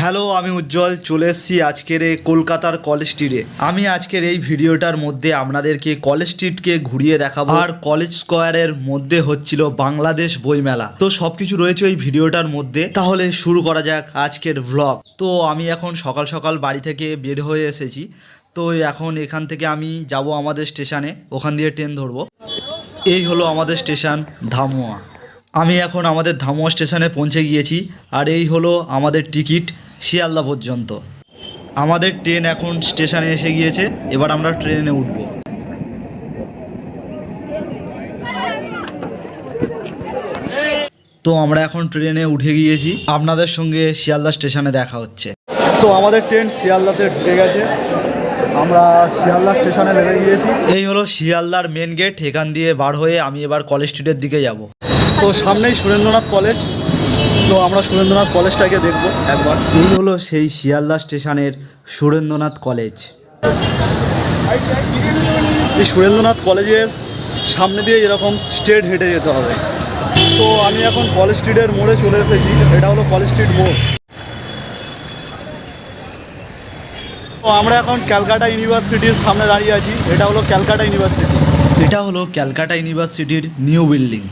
Hello, আমি উজ্জ্বল, চলে এসেছি আজকের এই কলকাতার কলেজ স্ট্রিটে আমি আজকের এই ভিডিওটার মধ্যে আপনাদেরকে কলেজ স্ট্রিটকে ঘুরিয়ে দেখাবো। আর কলেজ স্কোয়ারের মধ্যে হচ্ছিল বাংলাদেশ বইমেলা। তো সব কিছু রয়েছে ওই ভিডিওটার মধ্যে। তাহলে শুরু করা যাক আজকের ভ্লগ তো আমি এখন সকাল সকাল বাড়ি থেকে বের হয়ে এসেছি। তো এখন এখান থেকে আমি যাব আমাদের স্টেশনে ওখান দিয়ে ট্রেন ধরবো। এই হলো আমাদের স্টেশন ধামুয়া। আমি এখন আমাদের ধামুয়া স্টেশনে পৌঁছে গিয়েছি। আর এই হলো আমাদের টিকিট শিয়ালদা পর্যন্ত। আমাদের ট্রেন এখন স্টেশনে এসে গিয়েছে এবার আমরা ট্রেনে উঠব। তো আমরা এখন ট্রেনে উঠে গিয়েছি আপনাদের সঙ্গে শিয়ালদা স্টেশনে দেখা হচ্ছে। তো আমাদের ট্রেন শিয়ালদাতে ঢুকে গেছে। আমরা শিয়ালদা স্টেশনে নেমে গিয়েছি। এই হলো শিয়ালদার মেন গেট এখান দিয়ে বার হয়ে আমি এবার কলেজ স্ট্রিটের দিকে যাব। তো সামনেই সুরেন্দ্রনাথ কলেজ। তো আমরা সুরেন্দ্রনাথ কলেজটাকে দেখব একবার। এই হলো সেই শিয়ালদা স্টেশনের সুরেন্দ্রনাথ কলেজ। এই সুরেন্দ্রনাথ কলেজের সামনে দিয়ে এরকম স্ট্রেট হেঁটে যেতে হবে। তো আমি এখন কলেজ স্ট্রিটের মোড়ে চলে এসেছি এটা হলো কলেজ স্ট্রিট মোড়। তো আমরা এখন ক্যালকাটা ইউনিভার্সিটির সামনে দাঁড়িয়ে আছি এটা হলো ক্যালকাটা ইউনিভার্সিটি। এটা হলো ক্যালকাটা ইউনিভার্সিটির নিউ বিল্ডিং।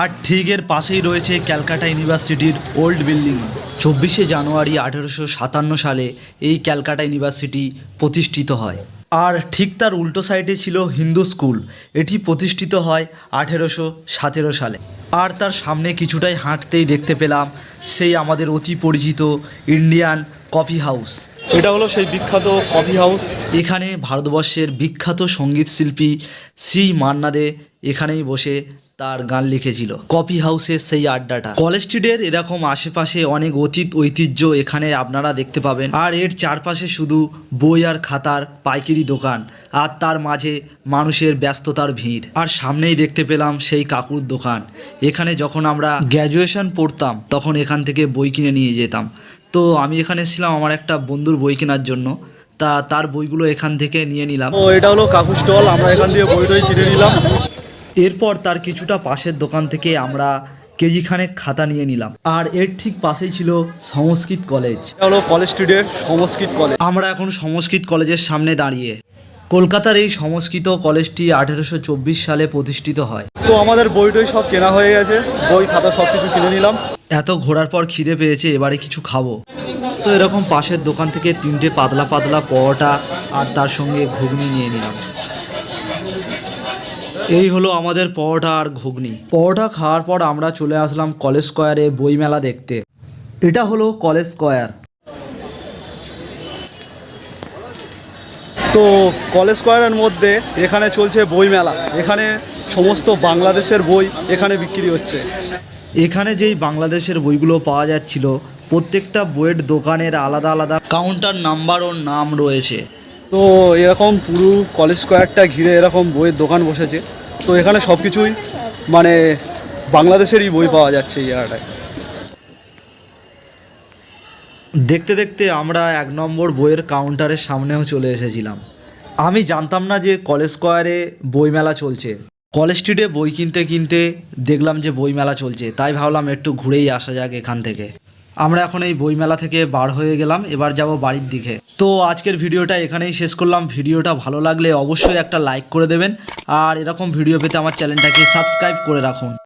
আর ঠিক এর পাশেই রয়েছে ক্যালকাটা ইউনিভার্সিটির ওল্ড বিল্ডিং। চব্বিশে জানুয়ারি আঠেরোশো সাতান্ন সালে এই ক্যালকাটা ইউনিভার্সিটি প্রতিষ্ঠিত হয়। আর ঠিক তার উল্টো সাইডে ছিল হিন্দু স্কুল। এটি প্রতিষ্ঠিত হয় আঠেরোশো সতেরো সালে। আর তার সামনে কিছুটাই হাঁটতেই দেখতে পেলাম সেই আমাদের অতি পরিচিত ইন্ডিয়ান কফি হাউস। এটা হলো সেই বিখ্যাত কফি হাউস। এখানে ভারতবর্ষের বিখ্যাত সংগীত শিল্পী শ্রী মান্না দে এখানেই বসে তার গান লিখেছিল। কফি হাউসের সেই আড্ডাটা। কলেজ স্ট্রিটের এরকম আশেপাশে অনেক অতীত ঐতিহ্য এখানে আপনারা দেখতে পাবেন। আর এর চারপাশে শুধু বই আর খাতার পাইকারি দোকান। আর তার মাঝে মানুষের ব্যস্ততার ভিড়। আর সামনেই দেখতে পেলাম সেই কাকুর দোকান। এখানে যখন আমরা গ্র্যাজুয়েশন পড়তাম, তখন এখান থেকে বই কিনে নিয়ে যেতাম। তো আমি এখানে এসেছিলাম আমার একটা বন্ধুর বই কেনার জন্য। তা তার বইগুলো এখান থেকে নিয়ে নিলাম। তো এটা হলো কাকু স্টল। আমরা এখান দিয়ে বই টই কিনে নিলাম। এরপর তার কিছুটা পাশের দোকান থেকে আমরা কেজি খানেক খাতা নিয়ে নিলাম। আর এর ঠিক পাশেই ছিল সংস্কৃত কলেজ। হলো কলেজ স্ট্রিটের সংস্কৃত কলেজ। আমরা এখন সংস্কৃত কলেজের সামনে দাঁড়িয়ে। কলকাতার এই সংস্কৃত কলেজটি আঠেরোশো চব্বিশ সালে প্রতিষ্ঠিত হয়। তো আমাদের বই টই সব কেনা হয়ে গেছে। বই খাতা সব কিছু কিনে নিলাম। এত ঘোরার পর খিদে পেয়েছে এবারে কিছু খাব। তো এরকম পাশের দোকান থেকে তিনটে পাতলা পাতলা পরোটা আর তার সঙ্গে ঘুগনি নিয়ে নিলাম। এই হলো আমাদের পরোটা আর ঘুগনি। পরোটা খাওয়ার পর আমরা চলে আসলাম কলেজ স্কোয়ারে বইমেলা দেখতে। এটা হলো কলেজ স্কোয়ার। তো কলেজ স্কোয়ারের মধ্যে এখানে চলছে বই মেলা এখানে সমস্ত বাংলাদেশের বই এখানে বিক্রি হচ্ছে। এখানে যেই বাংলাদেশের বইগুলো পাওয়া যাচ্ছিল প্রত্যেকটা বইয়ের দোকানের আলাদা আলাদা কাউন্টার নাম্বার ও নাম রয়েছে। তো এরকম পুরো কলেজ স্কোয়ারটা ঘিরে এরকম বইয়ের দোকান বসেছে। তো এখানে সব কিছুই মানে বাংলাদেশেরই বই পাওয়া যাচ্ছে এই জায়গাটায়। দেখতে দেখতে আমরা এক নম্বর বইয়ের কাউন্টারের সামনেও চলে এসেছিলাম। আমি জানতাম না যে কলেজ স্কোয়ারে বইমেলা চলছে। কলেজ স্ট্রিটে বই কিনতে কিনতে দেখলাম যে বইমেলা চলছে। তাই ভাবলাম একটু ঘুরেই আসা যাক এখান থেকে। আমরা এখন এই বইমেলা থেকে বার হয়ে গেলাম, এবার যাব বাড়ির দিকে। তো আজকের ভিডিওটা এখানেই শেষ করলাম। ভিডিওটা ভালো লাগলে অবশ্যই একটা লাইক করে দেবেন, আর এরকম ভিডিও পেতে আমার চ্যানেলটাকে সাবস্ক্রাইব করে রাখুন।